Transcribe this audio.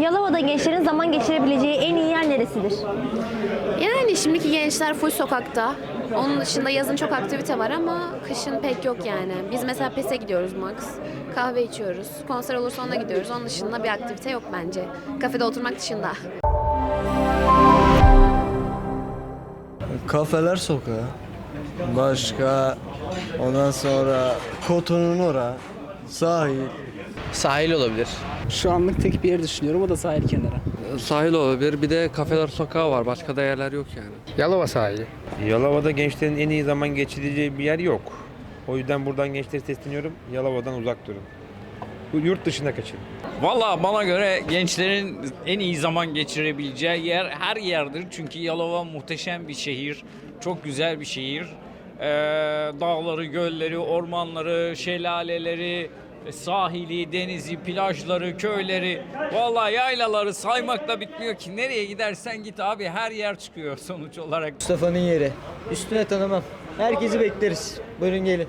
Yalova'da gençlerin zaman geçirebileceği en iyi yer neresidir? Yani şimdiki gençler full sokakta. Onun dışında yazın çok aktivite var ama kışın pek yok yani. Biz mesela PES'e gidiyoruz max. Kahve içiyoruz. Konser olursa ona gidiyoruz. Onun dışında bir aktivite yok bence. Kafede oturmak dışında. Kafeler sokağı. Başka ondan sonra Koton'un ora, sahil. Sahil olabilir. Şu anlık tek bir yer düşünüyorum o da sahil kenarı. Sahil olabilir. Bir de kafeler sokağı var. Başka da yerler yok yani. Yalova sahili. Yalova'da gençlerin en iyi zaman geçireceği bir yer yok. O yüzden buradan gençlere sesleniyorum. Yalova'dan uzak durun. Bu Yurt dışına kaçın. Valla bana göre gençlerin en iyi zaman geçirebileceği yer her yerdir. Çünkü Yalova muhteşem bir şehir. Çok güzel bir şehir. Ee, dağları, gölleri, ormanları, şelaleleri, sahili, denizi, plajları, köyleri. Valla yaylaları saymakla bitmiyor ki. Nereye gidersen git abi her yer çıkıyor sonuç olarak. Mustafa'nın yeri. Üstüne tanımam. Herkesi bekleriz. Buyurun gelin.